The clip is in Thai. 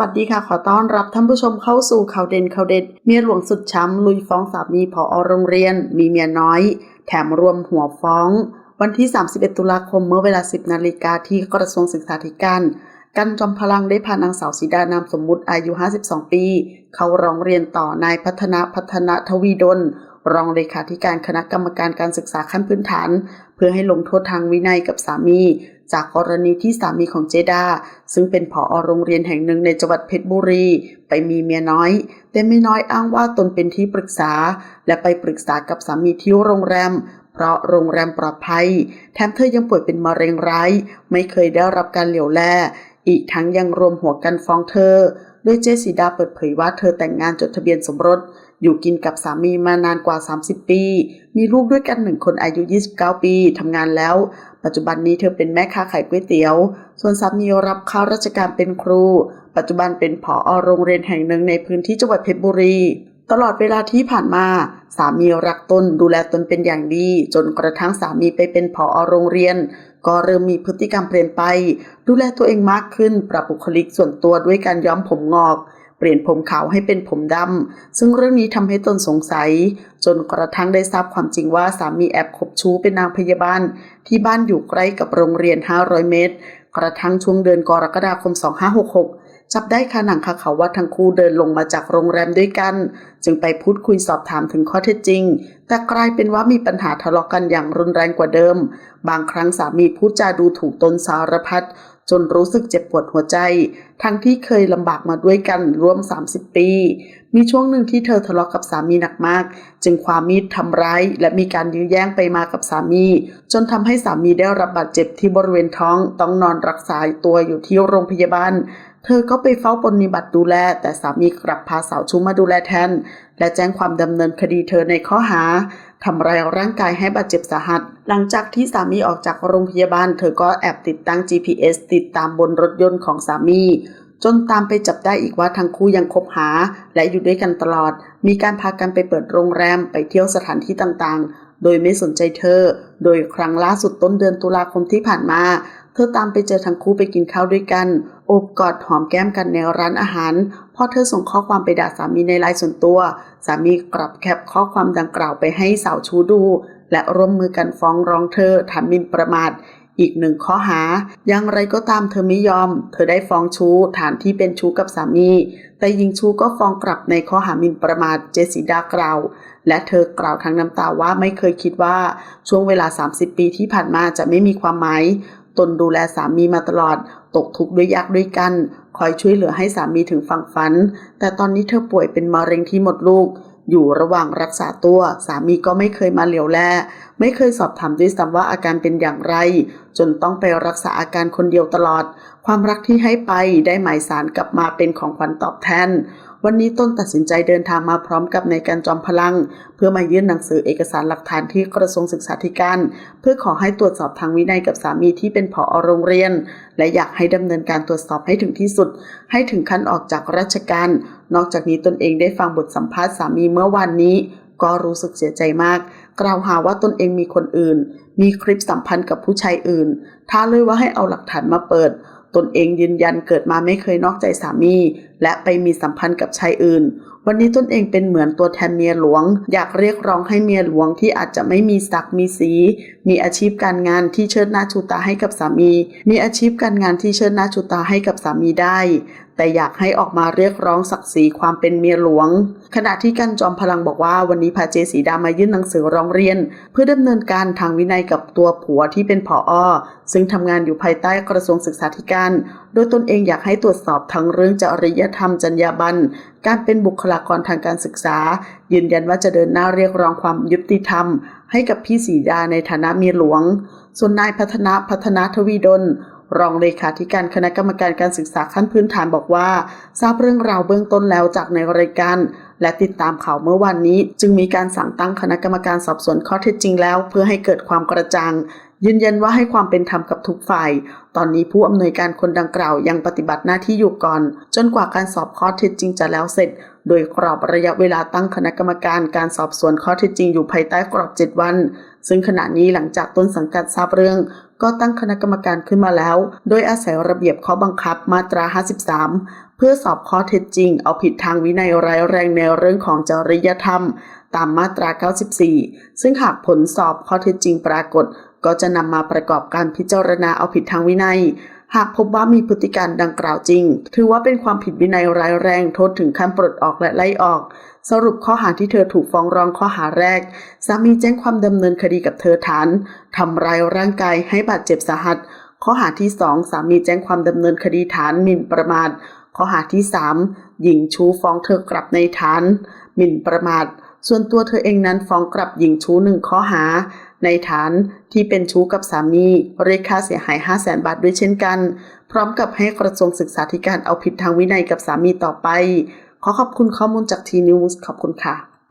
วัสดีค่ะ ขอต้อนรับท่านผู้ชมเข้าสู่ข่าวเด่นข่าวเด็ด เมียหลวงสุดช้ำลุยฟ้องสามีผอโรงเรียน มีเมียน้อย แถมรวมหัวฟ้อง วันที่ 31 ตุลาคมเมื่อเวลา 10 นาฬิกาที่กระทรวงศึกษาธิการกันจอมพลังได้พานางสาวสีดานามสมมุติอายุ 52 ปี เขาร้องเรียนต่อนายพัฒนาพัฒนาทวีดลรองเลขาธิการคณะกรรมการการศึกษาขั้นพื้นฐาน เพื่อให้ลงโทษทางวินัยกับสามี จากกรณีที่สามีของเจดา ซึ่งเป็นผอโรงเรียนแห่งหนึ่งในจังหวัดเพชรบุรี ไปมีเมียน้อย แต่เมียน้อยอ้างว่าตนเป็นที่ปรึกษา และไปปรึกษากับสามีที่โรงแรม เพราะโรงแรมปลอดภัย แถมเธอยังป่วยเป็นมะเร็งร้าย ไม่เคยได้รับการเหลียวแล อีกทั้งยังรวมหัวกันฟ้องเธอ โดยเจสีดาเปิดเผยว่าเธอแต่งงานจดทะเบียนสมรส อยู่กินกับสามีมานานกว่า 30 ปี มีลูกด้วยกันหนึ่งคนอายุ 29 ปีทำงานแล้ว ปัจจุบันนี้เธอเป็นแม่ค้าขายก๋วยเตี๋ยว ส่วนสามีรับข้าราชการเป็นครู ปัจจุบันเป็นผอโรงเรียนแห่งหนึ่งในพื้นที่จังหวัดเพชรบุรี ตลอดเวลาที่ผ่านมา สามีรักตนดูแลตนเป็นอย่างดี จนกระทั่งสามีไปเป็นผอโรงเรียน ก็เริ่มมีพฤติกรรมเปลี่ยนไป ดูแลตัวเองมากขึ้น ปรับบุคลิกส่วนตัวด้วยการย้อมผมงอก เปลี่ยนผมขาวให้เป็นผมดำ ซึ่งเรื่องนี้ทำให้ตนสงสัย จนกระทั่งได้ทราบความจริงว่าสามีแอบคบชู้เป็นนางพยาบาล ที่บ้านอยู่ใกล้กับโรงเรียน 500 เมตร กระทั่งช่วงเดือนกรกฎาคม 2566จับได้คาหนังคาเขาว่าทั้งคู่เดินลงมาจากโรงแรมด้วยกัน จึงไปพูดคุยสอบถามถึงข้อเท็จจริง แต่กลายเป็นว่ามีปัญหาทะเลาะกันอย่างรุนแรงกว่าเดิม บางครั้งสามีพูดจาดูถูกตนสารพัด จนรู้สึกเจ็บปวดหัวใจ ทั้งที่เคยลำบากมาด้วยกันร่วม 30 ปี มีช่วงหนึ่งที่เธอทะเลาะกับสามีหนักมาก จึงความมีดทำร้าย และมีการยื้อแย่งไปมากับสามี จนทำให้สามีได้รับบาดเจ็บที่บริเวณท้องต้องนอนรักษาตัวอยู่ที่โรงพยาบาลเธอก็ไปเฝ้าปฏิบัติดูแล แต่สามีกลับพาสาวชู้มาดูแลแทน และแจ้งความดำเนินคดีเธอในข้อหา ทำร้ายร่างกายให้บาดเจ็บสาหัส หลังจากที่สามีออกจากโรงพยาบาล เธอก็แอบติดตั้ง GPS ติดตามบนรถยนต์ของสามี จนตามไปจับได้อีกว่าทั้งคู่ยังคบหา และอยู่ด้วยกันตลอด มีการพากันไปเปิดโรงแรมไปเที่ยวสถานที่ต่างๆ โดยไม่สนใจเธอ โดยครั้งล่าสุดต้นเดือนตุลาคมที่ผ่านมา เธอตามไปเจอทั้งคู่ไปกินข้าวด้วยกัน โอบกอดหอมแก้มกันในร้านอาหาร พอเธอส่งข้อความไปด่าสามีในไลน์ส่วนตัว สามีกลับแคปข้อความดังกล่าวไปให้สาวชูดู และร่วมมือกันฟ้องร้องเธอฐานหมิ่นประมาทอีกหนึ่งข้อหา อย่างไรก็ตามเธอไม่ยอม เธอได้ฟ้องชู้ฐานที่เป็นชู้กับสามี แต่หญิงชู้ก็ฟ้องกลับในข้อหามินประมาทเจสิดากล่าว และเธอกล่าวทั้งน้ำตาว่าไม่เคยคิดว่า ช่วงเวลา 30 ปีที่ผ่านมาจะไม่มีความหมาย ตนดูแลสามีมาตลอด ตกทุกข์ด้วยยากด้วยกัน คอยช่วยเหลือให้สามีถึงฝั่งฝัน แต่ตอนนี้เธอป่วยเป็นมะเร็งที่หมดลูก อยู่ระหว่างรักษาตัว สามีก็ไม่เคยมาเหลียวแล ไม่เคยสอบถามด้วยซ้ำว่าอาการเป็นอย่างไร จนต้องไปรักษาอาการคนเดียวตลอด ความรักที่ให้ไปได้หมายสารกลับมาเป็นของขวัญตอบแทน วันนี้ต้นตัดสินใจเดินทางมาพร้อมกับในายการจอมพลัง เพื่อมายื่นหนังสือเอกสารหลักฐานที่กระทรวงศึกษาธิการ เพื่อขอให้ตรวจสอบทางวินัยกับสามีที่เป็นผอโรงเรียน และอยากให้ดำเนินการตรวจสอบให้ถึงที่สุด ให้ถึงขั้นออกจากราชการ นอกจากนี้ตนเองได้ฟังบทสัมภาษณ์สามีเมื่อวานนี้ ก็รู้สึกเสียใจมาก กล่าวหาว่าตนเองมีคนอื่น มีคลิปสัมพันธ์กับผู้ชายอื่น ท้าเลยว่าให้เอาหลักฐานมาเปิด ตนเองยืนยันเกิดมาไม่เคยนอกใจสามี และไปมีสัมพันธ์กับชายอื่น วันนี้ตนเองเป็นเหมือนตัวแทนเมียหลวง อยากเรียกร้องให้เมียหลวงที่อาจจะไม่มีศักดิ์มีสี มีอาชีพการงานที่เชิดหน้าชูตาให้กับสามี มีอาชีพการงานที่เชิดหน้าชูตาให้กับสามีได้ แต่อยากให้ออกมาเรียกร้องศักดิ์ศรีความเป็นเมียหลวง ขณะที่กันจอมพลังบอกว่าวันนี้พาเจสีดามายื่นหนังสือร้องเรียน เพื่อดำเนินการทางวินัยกับตัวผัวที่เป็นผออซึ่งทำงานอยู่ภายใต้กระทรวงศึกษาธิการ โดยตนเองอยากให้ตรวจสอบทั้งเรื่องจริยธรรมจรรยาบรรณการเป็นบุคลากรทางการศึกษา ยืนยันว่าจะเดินหน้าเรียกร้องความยุติธรรม ให้กับพี่สีดาในฐานะเมียหลวง ส่วนนายพัฒนาพัฒนาทวีดล รองเลขาธิการคณะกรรมการการศึกษาขั้นพื้นฐานบอกว่า ทราบเรื่องราวเบื้องต้นแล้วจากในรายการ และติดตามข่าวเมื่อวานนี้ จึงมีการสั่งตั้งคณะกรรมการสอบสวนข้อเท็จจริงแล้ว เพื่อให้เกิดความกระจ่าง ยืนยันว่าให้ความเป็นธรรมกับทุกฝ่าย ตอนนี้ผู้อำนวยการคนดังกล่าวยังปฏิบัติหน้าที่อยู่ก่อน จนกว่าการสอบข้อเท็จจริงจะแล้วเสร็จ โดยกรอบระยะเวลาตั้งคณะกรรมการการสอบสวนข้อเท็จจริงอยู่ภายใต้กรอบ 7 วัน ซึ่งขณะนี้หลังจากต้นสังกัดทราบเรื่อง ก็ตั้งคณะกรรมการขึ้นมาแล้ว โดยอาศัยระเบียบข้อบังคับมาตรา 53 เพื่อสอบข้อเท็จจริง เอาผิดทางวินัยร้ายแรงในเรื่องของจริยธรรม ตามมาตรา 94 ซึ่งหากผลสอบข้อเท็จจริงปรากฏ ก็จะนำมาประกอบการพิจารณาเอาผิดทางวินัย หากพบว่ามีพฤติการดังกล่าวจริง ถือว่าเป็นความผิดวินัยร้ายแรงโทษถึงขั้นปลดออกและไล่ออก สรุปข้อหาที่เธอถูกฟ้องร้องข้อหาแรก สามีแจ้งความดำเนินคดีกับเธอฐานทำร้ายร่างกายให้บาดเจ็บสาหัส ข้อหาที่สองสามีแจ้งความดำเนินคดีฐานหมิ่นประมาทข้อหาที่สามหญิงชู้ฟ้องเธอกลับในฐานหมิ่นประมาท ส่วนตัวเธอเองนั้นฟ้องกลับหญิงชู้หนึ่งข้อหา ในฐานที่เป็นชู้กับสามีเรียกค่าเสียหาย 5 0 0แสนบาทด้วยเช่นกัน พร้อมกับให้กระทรวงศึกษาธิการเอาผิดทางวินัยกับสามีต่อไป ขอขอบคุณข้อมูลจากทีนิวส์ขอบคุณค่ะ